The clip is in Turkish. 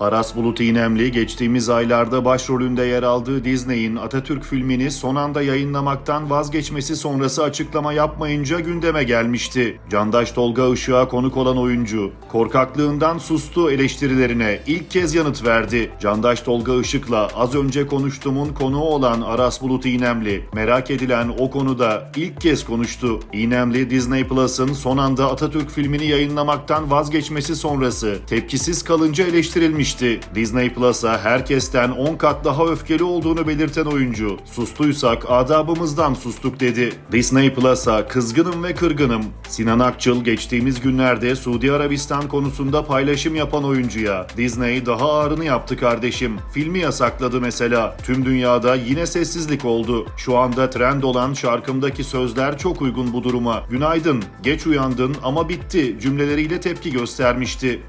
Aras Bulut İynemli geçtiğimiz aylarda başrolünde yer aldığı Disney'in Atatürk filmini son anda yayınlamaktan vazgeçmesi sonrası açıklama yapmayınca gündeme gelmişti. Candaş Tolga Işık'a konuk olan oyuncu, korkaklığından sustu eleştirilerine ilk kez yanıt verdi. Candaş Tolga Işık'la az önce konuştuğumun konuğu olan Aras Bulut İynemli, merak edilen o konuda ilk kez konuştu. İynemli, Disney Plus'ın son anda Atatürk filmini yayınlamaktan vazgeçmesi sonrası tepkisiz kalınca eleştirilmişti. Disney Plus'a herkesten 10 kat daha öfkeli olduğunu belirten oyuncu, sustuysak adabımızdan sustuk dedi. Disney Plus'a kızgınım ve kırgınım. Sinan Akçıl geçtiğimiz günlerde Suudi Arabistan konusunda paylaşım yapan oyuncuya Disney daha ağırını yaptı kardeşim. Filmi yasakladı mesela. Tüm dünyada yine sessizlik oldu. Şu anda trend olan şarkımdaki sözler çok uygun bu duruma. Günaydın, geç uyandın ama bitti cümleleriyle tepki göstermişti.